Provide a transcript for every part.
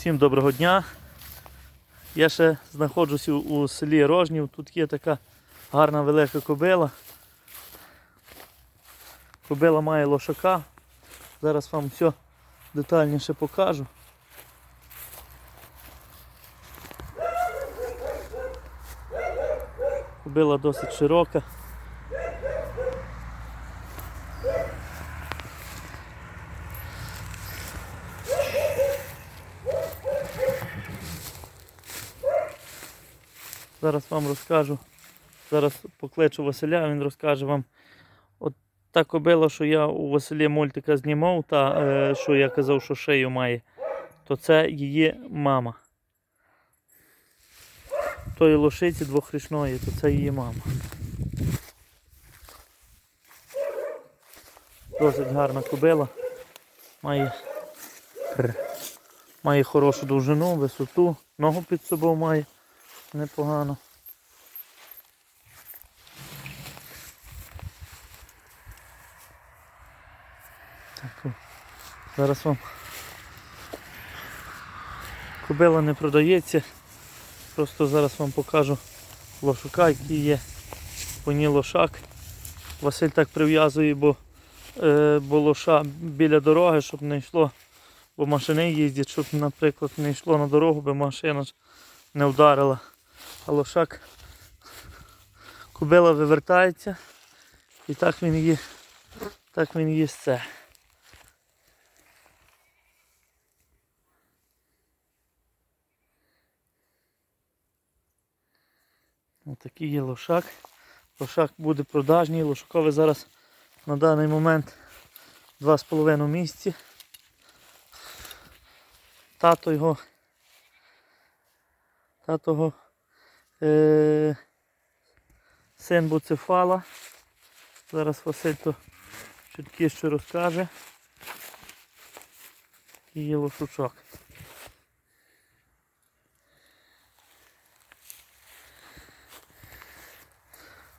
Всім доброго дня. Я ще знаходжусь у, селі Рожнів. Тут є така гарна велика кобила. Кобила має лошака. Зараз вам все детальніше покажу. Кобила досить широка. Зараз вам розкажу. Зараз покличу Василя, він розкаже вам. От та кобила, що я у Василі мультика знімав, та е, що я казав, що шию має, то це її мама. Тої лошиці двохрічної, то це її мама. Досить гарна кобила. Має, має хорошу довжину, висоту, ногу під собою має непогано. Так, зараз вам кобила не продається. Просто зараз вам покажу лошака, який є по ній лошак. Василь так прив'язує, бо, е, бо лоша біля дороги, щоб не йшло, бо машини їздять, щоб, наприклад, не йшло на дорогу, бо машина не вдарила. А лошак кобила вивертається і так він її, так він їсть це. Отакий є лошак. Лошак буде продажній. Лошаковий зараз на даний момент 2,5 місяці. Тато його. Тато його е, Буцефала. Зараз Василь то чіткіше розкаже. Такий є лошучок.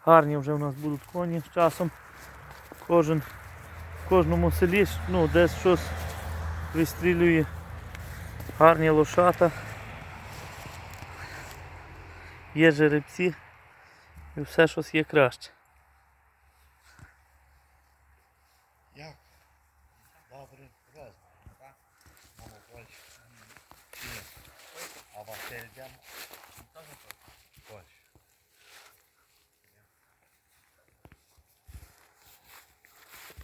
Гарні вже у нас будуть коні з часом. Кожен, в кожному селі ну, десь щось вистрілює. Гарні лошата. Є жеребці і все щось є краще. Як? Добре, розмір, так? Більше. Ні. А Василь йдемо?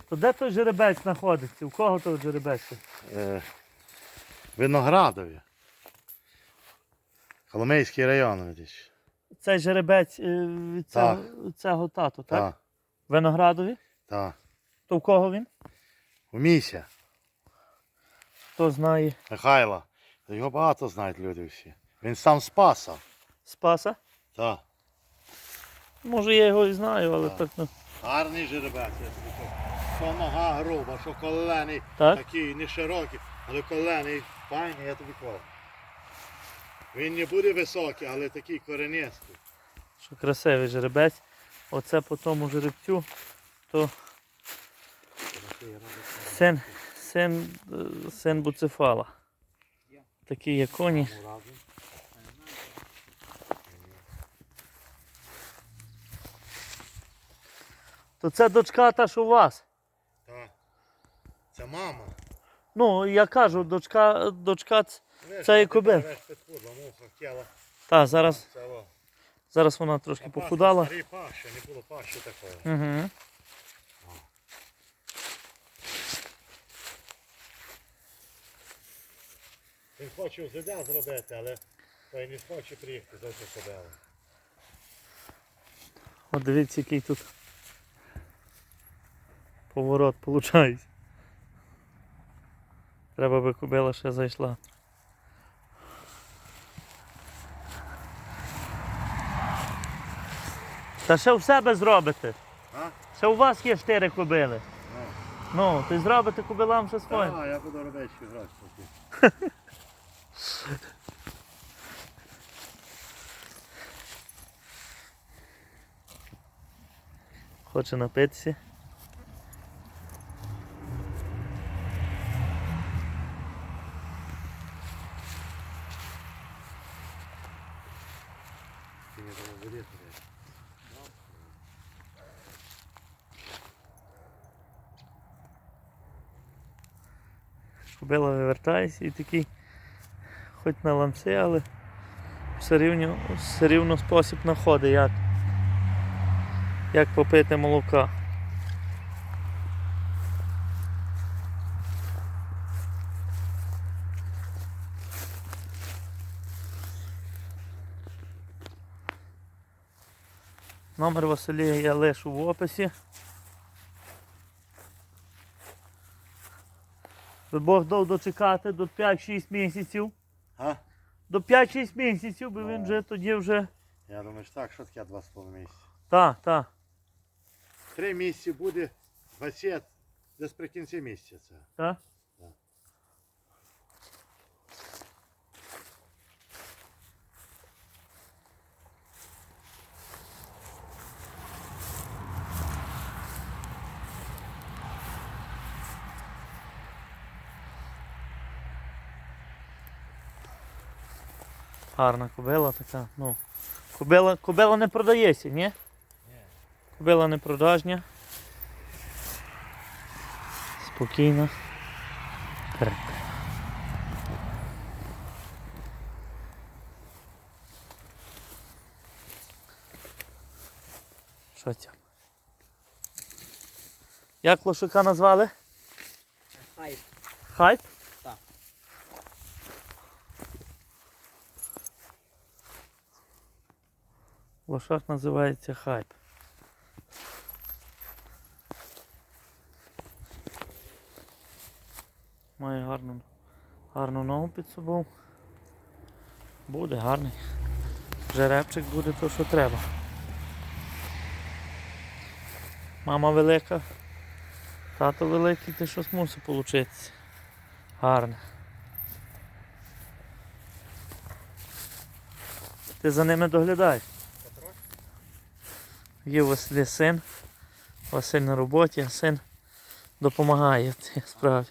То де той жеребець знаходиться? У кого той жеребець? Е, Виноградові. Коломийський район, видиш. Цей жеребець е, від цього, Так. цього тату, так? Так, Виноградові? так. То в кого він? У міся. Хто знає Михайла. Його багато знають люди всі. Він сам спаса. Спаса? Так. Може я його і знаю, але Так. так ну. Гарний жеребець, я тобі кажу. Що нога груба, що колени Так? такі не широкі, але колени файні, я тобі кажу. Він не буде високий, але такий коренистий. Що красивий жеребець. Оце по тому жеребцю, то син, син, син Буцефала. Такі є коні. То це дочка та що у вас. Так. Це мама. Ну, я кажу, дочка, дочка. Це і ти кобил. береш підходила, муха хотіла. Та, зараз, зараз вона трошки похудала. Паща, не було пащі такого. Угу. Він хоче УЗД зробити, але той не хоче приїхати за кобилу. От дивіться, який тут поворот виходить. Треба би кобила ще зайшла. Та ще в себе зробите. А? Ще у вас є чотири кобили. Ну. ну, ти зробите кобилам ще своє. А, я буду робити ще гроші. Хоче напитися. Ти Кобила вивертається і такий, хоч на ламси, але все рівно, все рівно спосіб знаходить, як, як попити молока. Номер Василія я лишу в описі. Би Бог дав дочекати до 5-6 місяців. А? До 5-6 місяців, бо він Ну. вже тоді вже. Я думаю, що так, що таке два з половиною місяці. Так, так. Три місяці буде 20, десь при кінці місяця. Так. Гарна кобила така. Ну. Кобила, кобила не продається, ні? Кобила не продажня. Спокійна. Крик. Що це? Як лошака назвали? Хайп. Хайп? Лошак називається хайп. Має гарну, гарну ногу під собою. Буде гарний. Жеребчик буде то, що треба. Мама велика, тато великий, ти щось мусить получитися. Гарне. Ти за ними доглядаєш? Є у Василі син. Василь на роботі, а син допомагає в цій справі.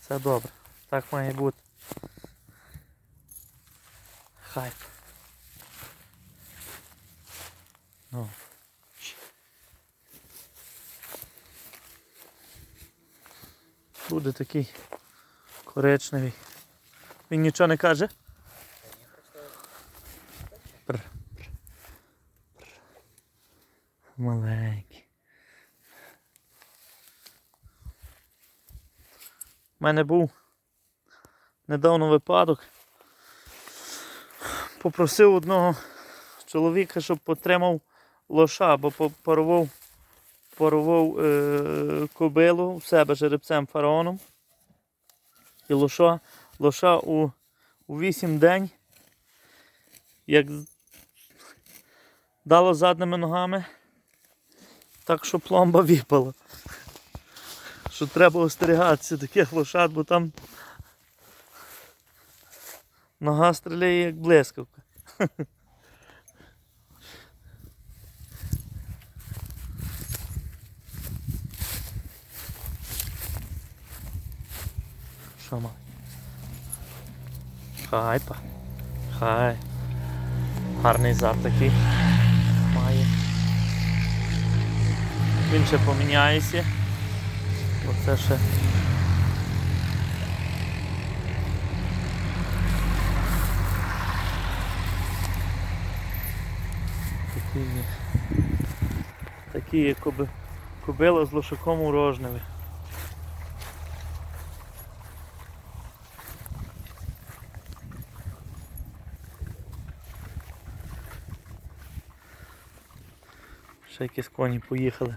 Це добре. Так має бути. Хайп. Ну. Буде такий коричневий. Він нічого не каже? Маленький. У мене був недавно випадок. Попросив одного чоловіка, щоб потримав лоша, бо порвав, порвав е- кобилу в себе жеребцем фараоном. І лоша, лоша у, у 8 день як дало задними ногами, так що пломба випала. Що треба остерігатися таких лошад, бо там нога стріляє як блискавка. Що мав? Хайпа. Хай. Гарний зад такий Він ще поміняється. Оце ще. Такі є. Такі є з лошаком у рожневі. Ще якісь коні поїхали.